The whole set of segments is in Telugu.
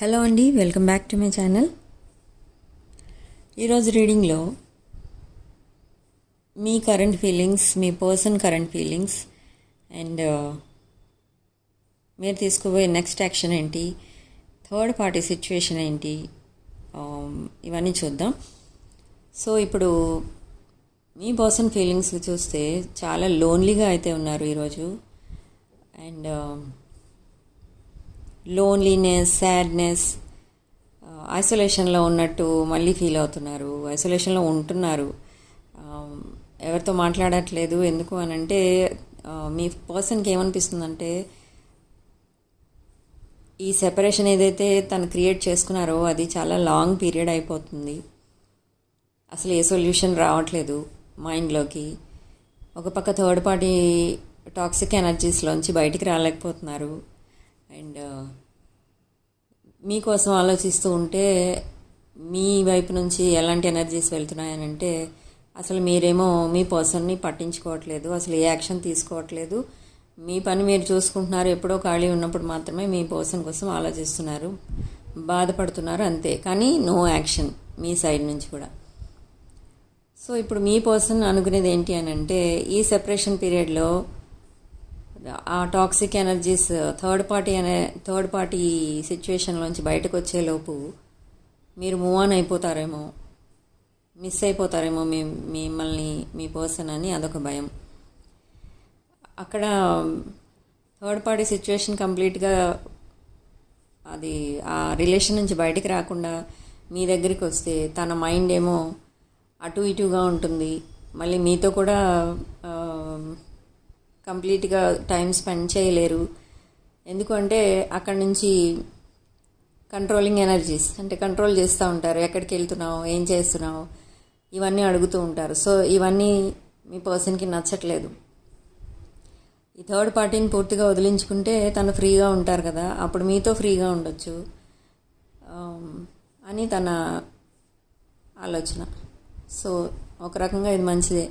హలో అండి welcome back to my channel. ఈరోజు రీడింగ్లో మీ కరెంట్ ఫీలింగ్స్ మీ person current feelings and uh, మీరు తీసుకోబోయే నెక్స్ట్ యాక్షన్ ఏంటి థర్డ్ పార్టీ సిచ్యువేషన్ ఏంటి um, ఇవన్నీ చూద్దాం. సో ఇప్పుడు మీ పర్సన్ ఫీలింగ్స్ చూస్తే చాలా లోన్లీగా అయితే ఉన్నారు ఈరోజు. అండ్ um, లోన్లీనెస్ సాడ్నెస్ ఐసోలేషన్లో ఉన్నట్టు మళ్ళీ ఫీల్ అవుతున్నారు. ఐసోలేషన్లో ఉంటున్నారు. ఎవరితో మాట్లాడట్లేదు. ఎందుకు అని అంటే మీ పర్సన్కి ఏమనిపిస్తుందంటే ఈ సెపరేషన్ ఏదైతే తను క్రియేట్ చేసుకున్నారో అది చాలా లాంగ్ పీరియడ్ అయిపోతుంది. అసలు ఏ సొల్యూషన్ రావట్లేదు మైండ్లోకి. ఒక పక్క థర్డ్ పార్టీ టాక్సిక్ ఎనర్జీస్లోంచి బయటికి రాలేకపోతున్నారు. అండ్ uh, మీకోసం ఆలోచిస్తూ ఉంటే మీ వైపు నుంచి ఎలాంటి ఎనర్జీస్ వెళ్తున్నాయనంటే అసలు మీరేమో మీ పర్సన్ని పట్టించుకోవట్లేదు అసలు ఏ యాక్షన్ తీసుకోవట్లేదు. మీ పని మీరు చూసుకుంటున్నారు ఎప్పుడో ఖాళీ ఉన్నప్పుడు మాత్రమే మీ పర్సన్ కోసం ఆలోచిస్తున్నారు బాధపడుతున్నారు అంతే. కానీ నో యాక్షన్ మీ సైడ్ నుంచి కూడా. సో ఇప్పుడు మీ పర్సన్ అనుకునేది ఏంటి అని అంటే ఈ సెపరేషన్ పీరియడ్లో ఆ టాక్సిక్ ఎనర్జీస్ థర్డ్ పార్టీ అనే థర్డ్ పార్టీ సిచ్యువేషన్లోంచి బయటకు వచ్చేలోపు మీరు మూవ్ ఆన్ అయిపోతారేమో మిస్ అయిపోతారేమో మీ మిమ్మల్ని మీ పర్సన్ అని అదొక భయం. అక్కడ థర్డ్ పార్టీ సిచ్యువేషన్ కంప్లీట్గా అది ఆ రిలేషన్ నుంచి బయటికి రాకుండా మీ దగ్గరికి వస్తే తన మైండ్ ఏమో అటు ఇటుగా ఉంటుంది. మళ్ళీ మీతో కూడా uh, కంప్లీట్గా టైం స్పెండ్ చేయలేరు. ఎందుకంటే అక్కడి నుంచి కంట్రోలింగ్ ఎనర్జీస్ అంటే కంట్రోల్ చేస్తూ ఉంటారు. ఎక్కడికి వెళ్తున్నావు? ఏం చేస్తున్నావు? ఇవన్నీ అడుగుతూ ఉంటారు. సో ఇవన్నీ మీ పర్సన్కి నచ్చట్లేదు. ఈ థర్డ్ పార్టీని పూర్తిగా వదిలించుకుంటే తను ఫ్రీగా ఉంటారు కదా. అప్పుడు మీతో ఫ్రీగా ఉండొచ్చు. అని తన ఆలోచన. సో ఒక రకంగా ఇది మంచిదే.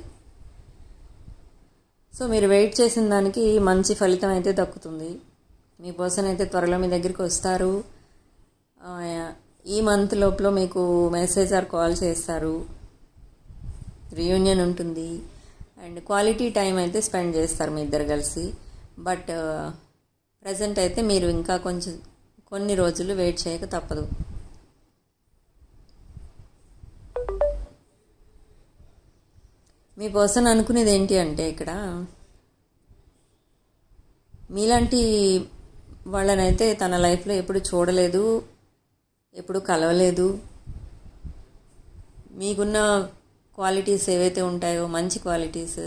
సో మీరు వెయిట్ చేసిన దానికి మంచి ఫలితం అయితే దక్కుతుంది. మీ పర్సన్ అయితే త్వరలో మీ దగ్గరికి వస్తారు. ఈ మంత్ లోపల మీకు మెసేజ్ ఆర్ కాల్ చేస్తారు. రియూనియన్ ఉంటుంది. అండ్ క్వాలిటీ టైం అయితే స్పెండ్ చేస్తారు మీ ఇద్దరు కలిసి. బట్ ప్రజెంట్ అయితే మీరు ఇంకా కొంచెం కొన్ని రోజులు వెయిట్ చేయక తప్పదు. మీ పర్సన్ అనుకునేది ఏంటి అంటే ఇక్కడ మీలాంటి వాళ్ళనైతే తన లైఫ్లో ఎప్పుడు చూడలేదు ఎప్పుడు కలవలేదు. మీకున్న క్వాలిటీస్ ఏవైతే ఉంటాయో మంచి క్వాలిటీస్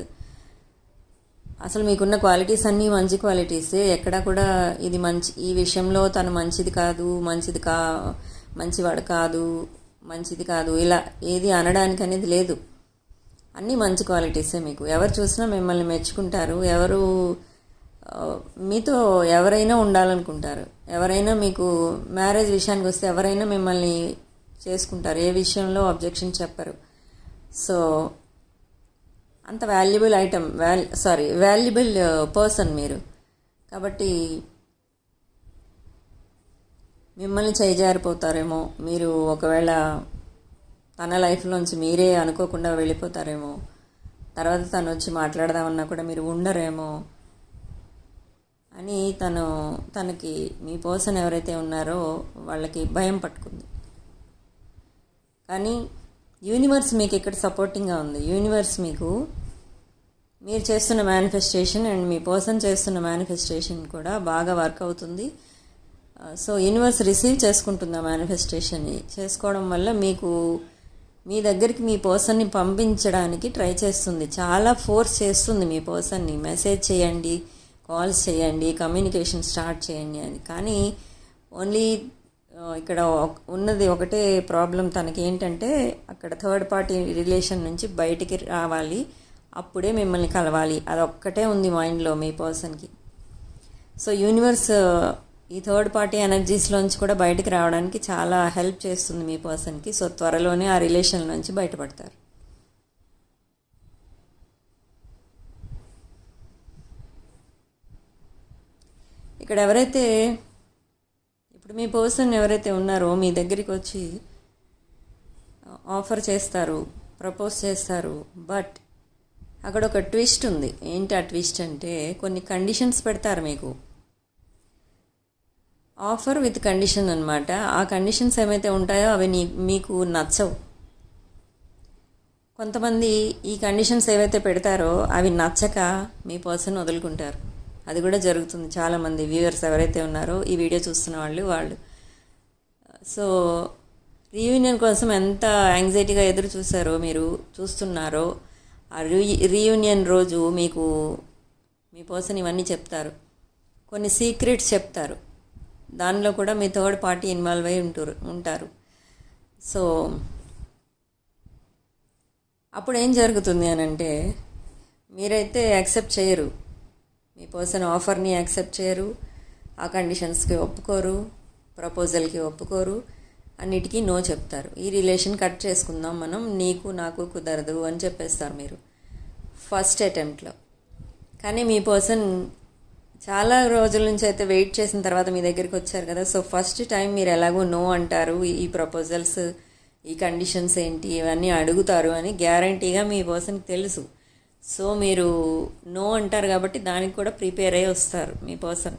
అసలు మీకున్న క్వాలిటీస్ అన్నీ మంచి క్వాలిటీసే ఎక్కడ కూడా ఇది మంచి ఈ విషయంలో తను మంచిది కాదు మంచిది కా మంచివాడు కాదు మంచిది కాదు ఇలా ఏది అనడానికి అనేది లేదు. అన్నీ మంచి క్వాలిటీసే మీకు. ఎవరు చూసినా మిమ్మల్ని మెచ్చుకుంటారు. ఎవరు మీతో ఎవరైనా ఉండాలనుకుంటారు. ఎవరైనా మీకు మ్యారేజ్ విషయానికి వస్తే ఎవరైనా మిమ్మల్ని చేసుకుంటారు. ఏ విషయంలో అబ్జెక్షన్ చెప్పరు. సో అంత valuable item val sorry valuable person మీరు. కాబట్టి మిమ్మల్ని చేజారిపోతారేమో. మీరు ఒకవేళ తన లైఫ్లోంచి మీరే అనుకోకుండా వెళ్ళిపోతారేమో. తర్వాత తను వచ్చి మాట్లాడదామన్నా కూడా మీరు ఉండరేమో అని తను తనకి మీ పర్సన్ ఎవరైతే ఉన్నారో వాళ్ళకి భయం పట్టుకుంది. కానీ యూనివర్స్ మీకు ఇక్కడ సపోర్టింగ్గా ఉంది. యూనివర్స్ మీకు మీరు చేస్తున్న మేనిఫెస్టేషన్ అండ్ మీ పర్సన్ చేస్తున్న మేనిఫెస్టేషన్ కూడా బాగా వర్క్ అవుతుంది. సో యూనివర్స్ రిసీవ్ చేసుకుంటుంది ఆ మేనిఫెస్టేషన్ని చేసుకోవడం వల్ల మీకు మీ దగ్గరికి మీ పర్సన్ని పంపించడానికి ట్రై చేస్తుంది. చాలా ఫోర్స్ చేస్తుంది మీ పర్సన్ని. మెసేజ్ చేయండి కాల్స్ చేయండి కమ్యూనికేషన్ స్టార్ట్ చేయండి అని. కానీ ఓన్లీ ఇక్కడ ఉన్నది ఒకటే ప్రాబ్లం తనకి ఏంటంటే అక్కడ థర్డ్ పార్టీ రిలేషన్ నుంచి బయటికి రావాలి. అప్పుడే మిమ్మల్ని కలవాలి. అదొక్కటే ఉంది మైండ్లో మీ పర్సన్కి. సో యూనివర్స్ ఈ థర్డ్ పార్టీ ఎనర్జీస్లోంచి కూడా బయటికి రావడానికి చాలా హెల్ప్ చేస్తుంది మీ పర్సన్కి సో త్వరలోనే ఆ రిలేషన్ నుంచి బయటపడతారు. ఇక్కడ ఎవరైతే ఇప్పుడు మీ పర్సన్ ఎవరైతే ఉన్నారో మీ దగ్గరికి వచ్చి ఆఫర్ చేస్తారు ప్రపోజ్ చేస్తారు బట్ అక్కడ ఒక ట్విస్ట్ ఉంది. ఏంటి ఆ ట్విస్ట్ అంటే కొన్ని కండిషన్స్ పెడతారు మీకు. ఆఫర్ విత్ కండిషన్ అనమాట ఆ కండిషన్స్ ఏమైతే ఉంటాయో అవి నీ మీకు నచ్చవు. కొంతమంది ఈ కండిషన్స్ ఏవైతే పెడతారో అవి నచ్చక మీ పర్సన్ వదులుకుంటారు. అది కూడా జరుగుతుంది. చాలామంది వ్యూవర్స్ ఎవరైతే ఉన్నారో ఈ వీడియో చూస్తున్న వాళ్ళు వాళ్ళు. సో రీయూనియన్ కోసం ఎంత యాంగ్జైటీగా ఎదురు చూసారో మీరు చూస్తున్నారో ఆ రీ రీయూనియన్ రోజు మీకు మీ పర్సన్ ఇవన్నీ చెప్తారు. కొన్ని సీక్రెట్స్ చెప్తారు. దానిలో కూడా మీ థర్డ్ పార్టీ ఇన్వాల్వ్ అయి ఉంటారు ఉంటారు. సో అప్పుడు ఏం జరుగుతుంది అని అంటే మీరైతే యాక్సెప్ట్ చేయరు. మీ పర్సన్ ఆఫర్ని యాక్సెప్ట్ చేయరు ఆ కండిషన్స్కి ఒప్పుకోరు ప్రపోజల్కి ఒప్పుకోరు అన్నిటికీ నో చెప్తారు. ఈ రిలేషన్ కట్ చేసుకుందాం మనం నీకు నాకు కుదరదు అని చెప్పేస్తారు మీరు. ఫస్ట్ అటెంప్ట్లో. కానీ మీ పర్సన్ చాలా రోజుల నుంచి అయితే వెయిట్ చేసిన తర్వాత మీ దగ్గరికి వచ్చారు కదా. సో ఫస్ట్ టైం మీరు ఎలాగో నో అంటారు. ఈ ప్రపోజల్స్ ఈ కండిషన్స్ ఏంటి ఇవన్నీ అడుగుతారు అని గ్యారంటీగా మీ పర్సన్కి తెలుసు. సో మీరు నో అంటారు కాబట్టి దానికి కూడా ప్రిపేర్ అయ్యి వస్తారు మీ పర్సన్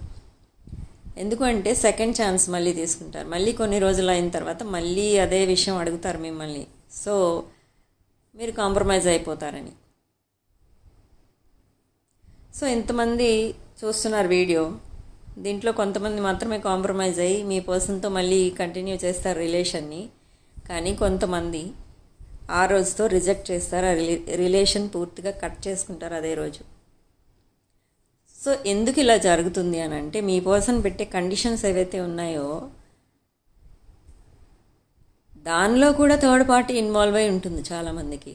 ఎందుకంటే సెకండ్ ఛాన్స్ మళ్ళీ తీసుకుంటారు. మళ్ళీ కొన్ని రోజులు అయిన తర్వాత మళ్ళీ అదే విషయం అడుగుతారు మిమ్మల్ని. సో మీరు కాంప్రమైజ్ అయిపోతారని. సో ఇంతమంది చూస్తున్నారు వీడియో. దీంట్లో కొంతమంది మాత్రమే కాంప్రమైజ్ అయ్యి మీ పర్సన్తో మళ్ళీ కంటిన్యూ చేస్తారు రిలేషన్ని. కానీ కొంతమంది ఆ రోజుతో రిజెక్ట్ చేస్తారు. ఆ రిలే రిలేషన్ పూర్తిగా కట్ చేసుకుంటారు అదే రోజు. సో ఎందుకు ఇలా జరుగుతుంది అని అంటే మీ పర్సన్ పెట్టే కండిషన్స్ ఏవైతే ఉన్నాయో దానిలో కూడా థర్డ్ పార్టీ ఇన్వాల్వ్ అయి ఉంటుంది చాలామందికి.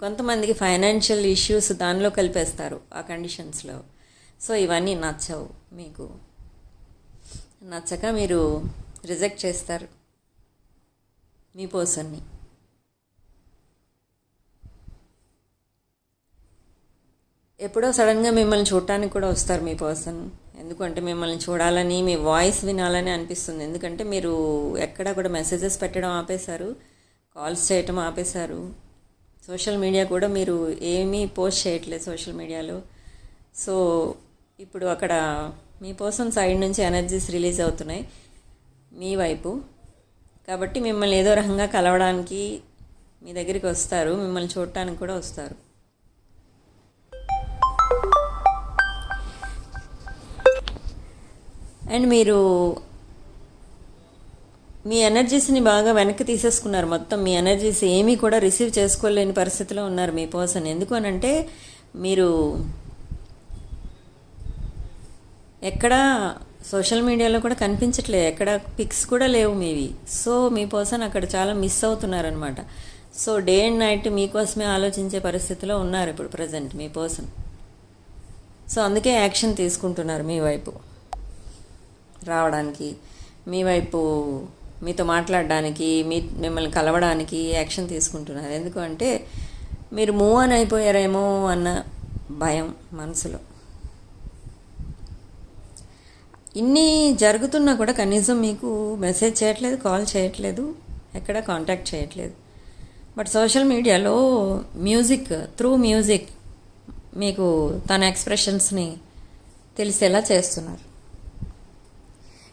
కొంతమందికి ఫైనాన్షియల్ ఇష్యూస్ దానిలో కలిపేస్తారు ఆ కండిషన్స్లో సో ఇవన్నీ నచ్చవు మీకు. నచ్చక మీరు రిజెక్ట్ చేస్తారు మీ పర్సన్ని ఎప్పుడో సడన్గా మిమ్మల్ని చూడటానికి కూడా వస్తారు మీ పర్సన్ ఎందుకంటే మిమ్మల్ని చూడాలని మీ వాయిస్ వినాలని అనిపిస్తుంది. ఎందుకంటే మీరు ఎక్కడ కూడా మెసేజెస్ పెట్టడం ఆపేశారు కాల్స్ చేయటం ఆపేశారు. సోషల్ మీడియా కూడా మీరు ఏమీ పోస్ట్ చేయట్లేదు సోషల్ మీడియాలో. సో ఇప్పుడు అక్కడ మీ కోసం సైడ్ నుంచి ఎనర్జీస్ రిలీజ్ అవుతున్నాయి మీ వైపు. కాబట్టి మిమ్మల్ని ఏదో రకంగా కలవడానికి మీ దగ్గరికి వస్తారు. మిమ్మల్ని చూడటానికి కూడా వస్తారు. అండ్ మీరు మీ ఎనర్జీస్ని బాగా వెనక్కి తీసేసుకున్నారు. మొత్తం మీ ఎనర్జీస్ ఏమీ కూడా రిసీవ్ చేసుకోలేని పరిస్థితిలో ఉన్నారు మీ పర్సన్ ఎందుకు అనంటే మీరు ఎక్కడా సోషల్ మీడియాలో కూడా కనిపించట్లేదు. ఎక్కడ పిక్స్ కూడా లేవు మీవి. సో మీ పర్సన్ అక్కడ చాలా మిస్ అవుతున్నారనమాట సో డే అండ్ నైట్ మీకోసమే ఆలోచించే పరిస్థితిలో ఉన్నారు ఇప్పుడు ప్రజెంట్ మీ పర్సన్ సో అందుకే యాక్షన్ తీసుకుంటున్నారు మీ వైపు. రావడానికి మీ వైపు మీతో మాట్లాడడానికి మీ మిమ్మల్ని కలవడానికి యాక్షన్ తీసుకుంటున్నారు. ఎందుకంటే మీరు మూవ్ అని అయిపోయారేమో అన్న భయం మనసులో. ఇన్ని జరుగుతున్నా కూడా కనీసం మీకు మెసేజ్ చేయట్లేదు కాల్ చేయట్లేదు ఎక్కడ కాంటాక్ట్ చేయట్లేదు. బట్ సోషల్ మీడియాలో మ్యూజిక్ త్రూ మ్యూజిక్ మీకు తన ఎక్స్ప్రెషన్స్ని తెలిసేలా చేస్తున్నారు.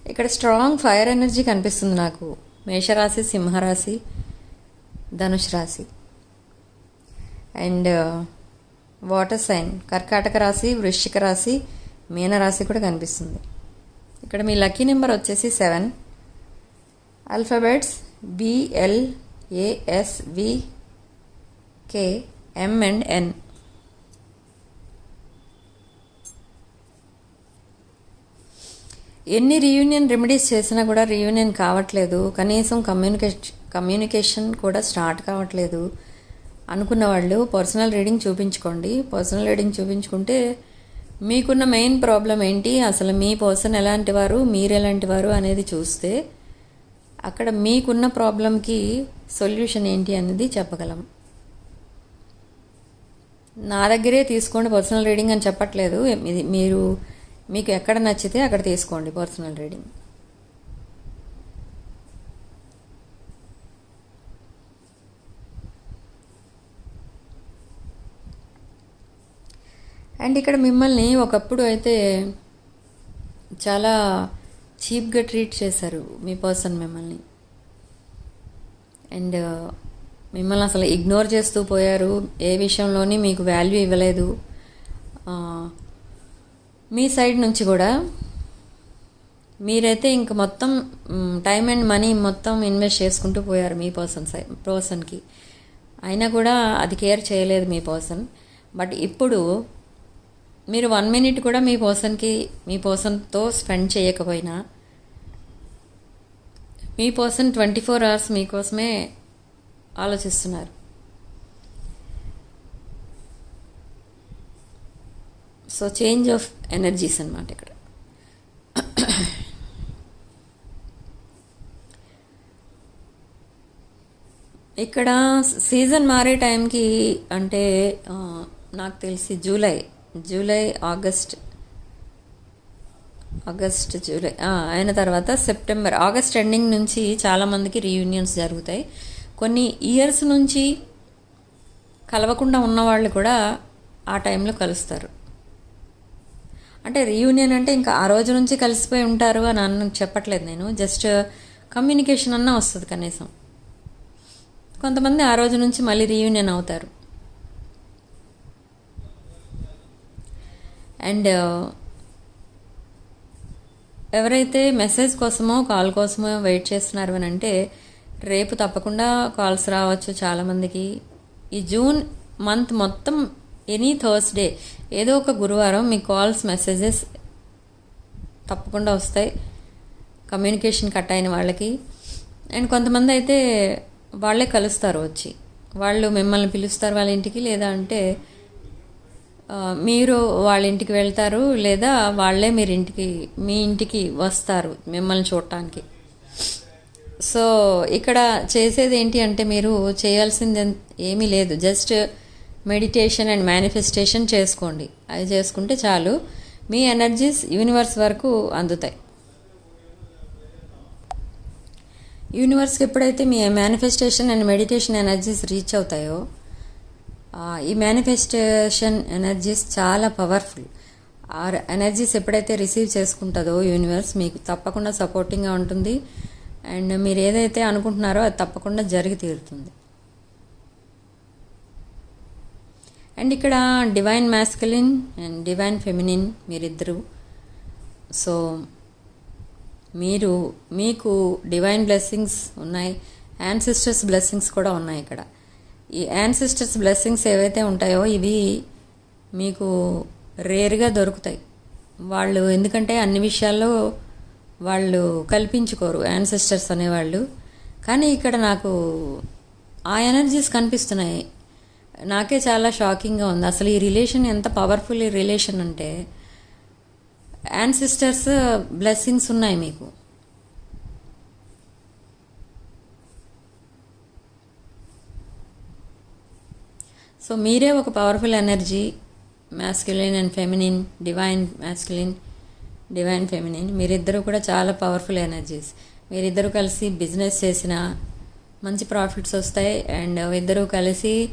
ఇక్కడ స్ట్రాంగ్ ఫైర్ ఎనర్జీ కనిపిస్తుంది నాకు. మేషరాశి సింహరాశి ధనుష్ రాశి. And uh, water sign. కర్కాటక రాశి వృశ్చిక రాశి మీనరాశి కూడా కనిపిస్తుంది. ఇక్కడ మీ లక్కీ నెంబర్ వచ్చేసి seven. Alphabets B L A S V K M and N. ఎన్ని రీయూనియన్ రెమెడీస్ చేసినా కూడా రీయూనియన్ కావట్లేదు. కనీసం కమ్యూనికేషన్ కమ్యూనికేషన్ కూడా స్టార్ట్ కావట్లేదు. అనుకున్న వాళ్ళు పర్సనల్ రీడింగ్ చూపించుకోండి. పర్సనల్ రీడింగ్ చూపించుకుంటే మీకున్న మెయిన్ ప్రాబ్లం ఏంటి? అసలు మీ పర్సన్ ఎలాంటి వారు? మీరు ఎలాంటి వారు? అనేది చూస్తే అక్కడ మీకున్న ప్రాబ్లంకి సొల్యూషన్ ఏంటి అనేది చెప్పగలం. నా దగ్గరే తీసుకోండి. పర్సనల్ రీడింగ్ అని చెప్పట్లేదు. ఇది మీరు మీకు ఎక్కడ నచ్చితే అక్కడ తీసుకోండి పర్సనల్ రీడింగ్ అండ్ ఇక్కడ మిమ్మల్ని ఒకప్పుడు అయితే చాలా చీప్గా ట్రీట్ చేశారు మీ పర్సన్ మిమ్మల్ని. అండ్ uh, మిమ్మల్ని అసలు ఇగ్నోర్ చేస్తూ పోయారు ఏ విషయంలోని మీకు వాల్యూ ఇవ్వలేదు. Uh, మీ సైడ్ నుంచి కూడా మీరైతే ఇంక మొత్తం టైం అండ్ మనీ మొత్తం ఇన్వెస్ట్ చేసుకుంటూ పోయారు మీ పర్సన్ సై పర్సన్కి. అయినా కూడా అది కేర్ చేయలేదు మీ పర్సన్. బట్ ఇప్పుడు మీరు వన్ మినిట్ కూడా మీ పర్సన్కి మీ పర్సన్తో స్పెండ్ చేయకపోయినా మీ పర్సన్ ట్వంటీ ఫోర్ అవర్స్ మీకోసమే ఆలోచిస్తున్నారు. సో చేంజ్ ఆఫ్ ఎనర్జీస్ అనమాట ఇక్కడ. ఇక్కడ సీజన్ మారే టైంకి అంటే నాకు తెలిసి July July August August July అయిన తర్వాత సెప్టెంబర్ ఆగస్ట్ ఎండింగ్ నుంచి చాలామందికి రీయూనియన్స్ జరుగుతాయి. కొన్ని ఇయర్స్ నుంచి కలవకుండా ఉన్న వాళ్ళు కూడా ఆ టైంలో కలుస్తారు. అంటే రీయూనియన్ అంటే ఇంకా ఆ రోజు నుంచి కలిసిపోయి ఉంటారు అని అన్న చెప్పట్లేదు నేను. జస్ట్ కమ్యూనికేషన్ uh, అన్నా వస్తుంది కనీసం. కొంతమంది ఆ రోజు నుంచి మళ్ళీ రీయూనియన్ అవుతారు. అండ్ uh, ఎవరైతే మెసేజ్ కోసమో కాల్ కోసమో వెయిట్ చేస్తున్నారు అని అంటే రేపు తప్పకుండా కాల్స్ రావచ్చు చాలామందికి. ఈ జూన్ మంత్ మొత్తం ఎనీ థర్స్డే ఏదో ఒక గురువారం మీ కాల్స్ మెసేజెస్ తప్పకుండా వస్తాయి. కమ్యూనికేషన్ కట్ అయిన వాళ్ళకి. అండ్ కొంతమంది అయితే వాళ్ళే కలుస్తారు వచ్చి. వాళ్ళు మిమ్మల్ని పిలుస్తారు వాళ్ళ ఇంటికి లేదా అంటే మీరు వాళ్ళ ఇంటికి వెళ్తారు లేదా వాళ్ళే మీరు ఇంటికి మీ ఇంటికి వస్తారు మిమ్మల్ని చూడటానికి. సో ఇక్కడ చేసేది ఏంటి అంటే మీరు చేయాల్సింది ఏమీ లేదు. జస్ట్ మెడిటేషన్ అండ్ మేనిఫెస్టేషన్ చేసుకోండి. అది చేసుకుంటే చాలు. మీ ఎనర్జీస్ యూనివర్స్ వరకు అందుతాయి. యూనివర్స్కి ఎప్పుడైతే మీ manifestation and meditation energies reach అవుతాయో ఈ మేనిఫెస్టేషన్ ఎనర్జీస్ చాలా పవర్ఫుల్. ఆ ఎనర్జీస్ ఎప్పుడైతే రిసీవ్ చేసుకుంటుందో యూనివర్స్ మీకు తప్పకుండా సపోర్టింగ్గా ఉంటుంది. అండ్ మీరు ఏదైతే అనుకుంటున్నారో అది తప్పకుండా జరిగి తీరుతుంది. అండ్ ఇక్కడ divine masculine and divine feminine మీరిద్దరు. సో మీరు మీకు డివైన్ బ్లెస్సింగ్స్ ఉన్నాయి యాన్సిస్టర్స్ బ్లెస్సింగ్స్ కూడా ఉన్నాయి ఇక్కడ. ఈ యాన్సిస్టర్స్ బ్లెస్సింగ్స్ ఏవైతే ఉంటాయో ఇవి మీకు రేర్గా దొరుకుతాయి. వాళ్ళు ఎందుకంటే అన్ని విషయాల్లో వాళ్ళు కల్పించుకోరు యాన్సిస్టర్స్ అనేవాళ్ళు. కానీ ఇక్కడ నాకు ఆ ఎనర్జీస్ కనిపిస్తున్నాయి. నాకే చాలా షాకింగ్గా ఉంది. అసలు ఈ రిలేషన్ ఎంత పవర్ఫుల్ ఈ రిలేషన్ అంటే యాన్సిస్టర్స్ బ్లెస్సింగ్స్ ఉన్నాయి మీకు. సో మీరే ఒక powerful energy masculine and feminine divine masculine divine feminine మీరిద్దరూ కూడా చాలా పవర్ఫుల్ ఎనర్జీస్ మీరిద్దరూ కలిసి బిజినెస్ చేసిన మంచి ప్రాఫిట్స్ వస్తాయి. అండ్ ఇద్దరూ కలిసి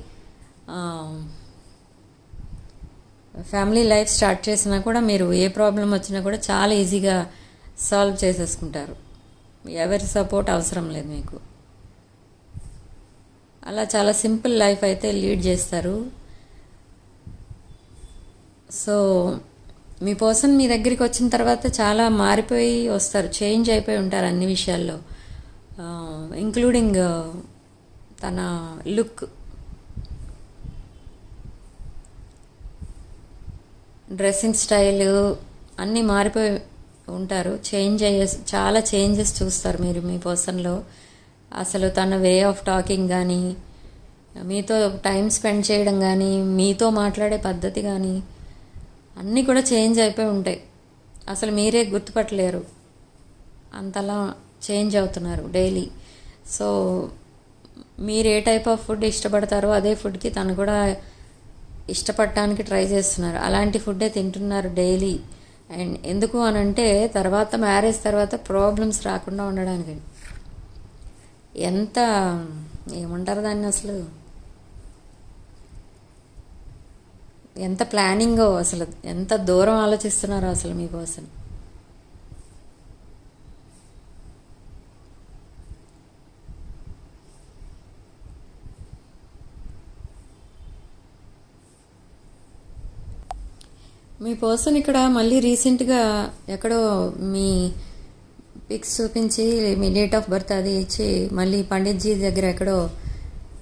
ఫ్యామిలీ లైఫ్ స్టార్ట్ చేసినా కూడా మీరు ఏ ప్రాబ్లం వచ్చినా కూడా చాలా ఈజీగా సాల్వ్ చేసేసుకుంటారు. ఎవరి సపోర్ట్ అవసరం లేదు మీకు. అలా చాలా సింపుల్ లైఫ్ అయితే లీడ్ చేస్తారు. సో మీ పర్సన్ మీ దగ్గరికి వచ్చిన తర్వాత చాలా మారిపోయి వస్తారు చేంజ్ అయిపోయి ఉంటారు అన్ని విషయాల్లో. Um, ఇంక్లూడింగ్ uh, తన లుక్ డ్రెస్సింగ్ స్టైల్ అన్నీ మారిపోయి ఉంటారు. చేంజ్ అయ్యే చాలా చేంజెస్ చూస్తారు మీరు మీ పర్సన్లో అసలు తన వే ఆఫ్ టాకింగ్ కానీ మీతో టైం స్పెండ్ చేయడం కానీ మీతో మాట్లాడే పద్ధతి కానీ అన్నీ కూడా చేంజ్ అయిపోయి ఉంటాయి. అసలు మీరే గుర్తుపట్టలేరు. అంతలా చేంజ్ అవుతున్నారు డైలీ సో మీరు ఏ టైప్ ఆఫ్ ఫుడ్ ఇష్టపడతారో అదే ఫుడ్కి తను కూడా ఇష్టపడటానికి ట్రై చేస్తున్నారు. అలాంటి ఫుడ్డే తింటున్నారు డైలీ. అండ్ ఎందుకు అని అంటే తర్వాత మ్యారేజ్ తర్వాత ప్రాబ్లమ్స్ రాకుండా ఉండడానికి. ఎంత ఏమంటారు దాన్ని అసలు? ఎంత ప్లానింగో అసలు ఎంత దూరం ఆలోచిస్తున్నారో అసలు మీకోసం. మీ పర్సన్ ఇక్కడ మళ్ళీ రీసెంట్గా ఎక్కడో మీ పిక్స్ చూపించి మీ డేట్ ఆఫ్ బర్త్ అది ఇచ్చి మళ్ళీ పండిత్జీ దగ్గర ఎక్కడో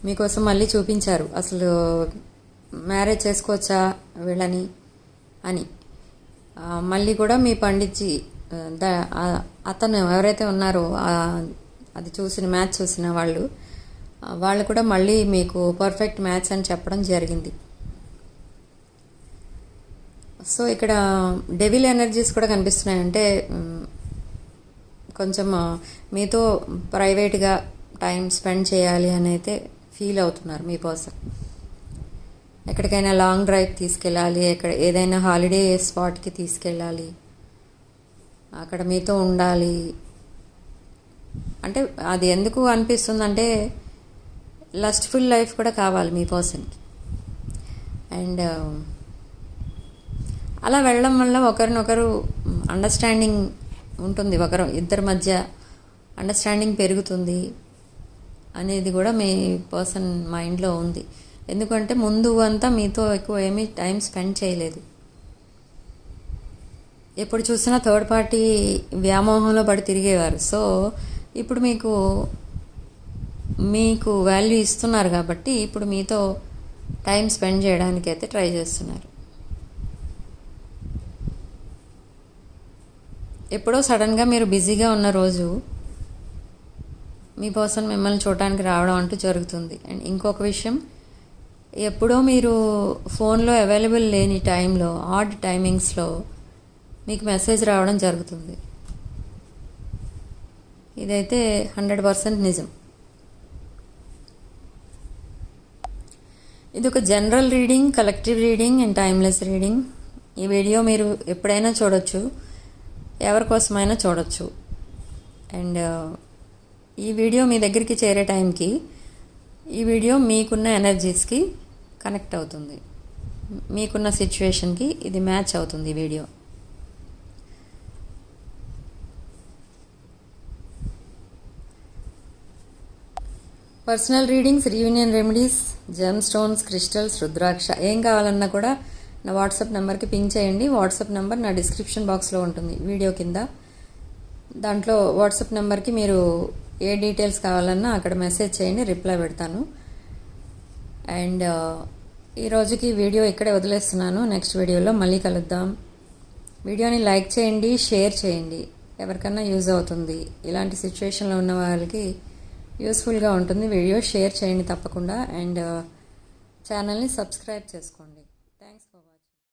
మీకోసం మళ్ళీ చూపించారు. అసలు మ్యారేజ్ చేసుకోవచ్చా వీళ్ళని అని. మళ్ళీ కూడా మీ పండిత్జీ ద- అతను ఎవరైతే ఉన్నారో అది చూసిన మ్యాచ్ చూసిన వాళ్ళు వాళ్ళు కూడా మళ్ళీ మీకు పర్ఫెక్ట్ మ్యాచ్ అని చెప్పడం జరిగింది. సో ఇక్కడ డెవిల్ ఎనర్జీస్ కూడా కనిపిస్తున్నాయి. అంటే కొంచెం మీతో ప్రైవేట్గా టైం స్పెండ్ చేయాలి అని అయితే ఫీల్ అవుతున్నారు మీ కోసం ఎక్కడికైనా లాంగ్ డ్రైవ్ తీసుకెళ్ళాలి ఎక్కడ ఏదైనా హాలిడే స్పాట్కి తీసుకెళ్ళాలి అక్కడ మీతో ఉండాలి. అంటే అది ఎందుకు అనిపిస్తుందంటే లస్ట్ఫుల్ లైఫ్ కూడా కావాలి మీ పర్సన్కి అండ్ అలా వెళ్ళడం వల్ల ఒకరినొకరు అండర్స్టాండింగ్ ఉంటుంది. ఒకరు ఇద్దరి మధ్య అండర్స్టాండింగ్ పెరుగుతుంది అనేది కూడా మీ పర్సన్ మైండ్లో ఉంది. ఎందుకంటే ముందు అంతా మీతో ఎక్కువ ఏమీ టైం స్పెండ్ చేయలేదు. ఎప్పుడు చూసినా థర్డ్ పార్టీ వ్యామోహంలో పడి తిరిగేవారు. సో ఇప్పుడు మీకు మీకు వాల్యూ ఇస్తున్నారు కాబట్టి ఇప్పుడు మీతో టైం స్పెండ్ చేయడానికి అయితే ట్రై చేస్తున్నారు. ఎప్పుడో సడన్గా మీరు బిజీగా ఉన్న రోజు మీ పర్సన్ మిమ్మల్ని చూడటానికి రావడం అంటూ జరుగుతుంది. అండ్ ఇంకొక విషయం ఎప్పుడో మీరు ఫోన్లో అవైలబుల్ లేని టైంలో ఆడ్ టైమింగ్స్లో మీకు మెసేజ్ రావడం జరుగుతుంది. ఇదైతే హండ్రెడ్ పర్సెంట్ నిజం. ఇది ఒక general reading collective reading and timeless reading. ఈ వీడియో మీరు ఎప్పుడైనా చూడొచ్చు. ఎవరి కోసమైనా చూడొచ్చు. అండ్ ఈ వీడియో మీ దగ్గరికి చేరే టైంకి ఈ వీడియో మీకున్న ఎనర్జీస్కి కనెక్ట్ అవుతుంది. మీకున్న సిచ్యువేషన్కి ఇది మ్యాచ్ అవుతుంది video. Personal readings reunion remedies gem stones crystals rudraksha ఏం కావాలన్నా కూడా నా వాట్సాప్ నెంబర్కి పింగ్ చేయండి. వాట్సాప్ నెంబర్ నా డిస్క్రిప్షన్ బాక్స్లో ఉంటుంది వీడియో కింద. దాంట్లో వాట్సాప్ నెంబర్కి మీరు ఏ డీటెయిల్స్ కావాలన్నా అక్కడ మెసేజ్ చేయండి రిప్లై పెడతాను. అండ్ ఈరోజుకి వీడియో ఇక్కడే వదిలేస్తున్నాను. నెక్స్ట్ వీడియోలో మళ్ళీ కలుద్దాం. వీడియోని లైక్ చేయండి షేర్ చేయండి. ఎవరికన్నా యూజ్ అవుతుంది. ఇలాంటి సిచ్యువేషన్లో ఉన్న వాళ్ళకి యూస్ఫుల్గా ఉంటుంది వీడియో. షేర్ చేయండి తప్పకుండా. అండ్ ఛానల్ని సబ్స్క్రైబ్ చేసుకోండి.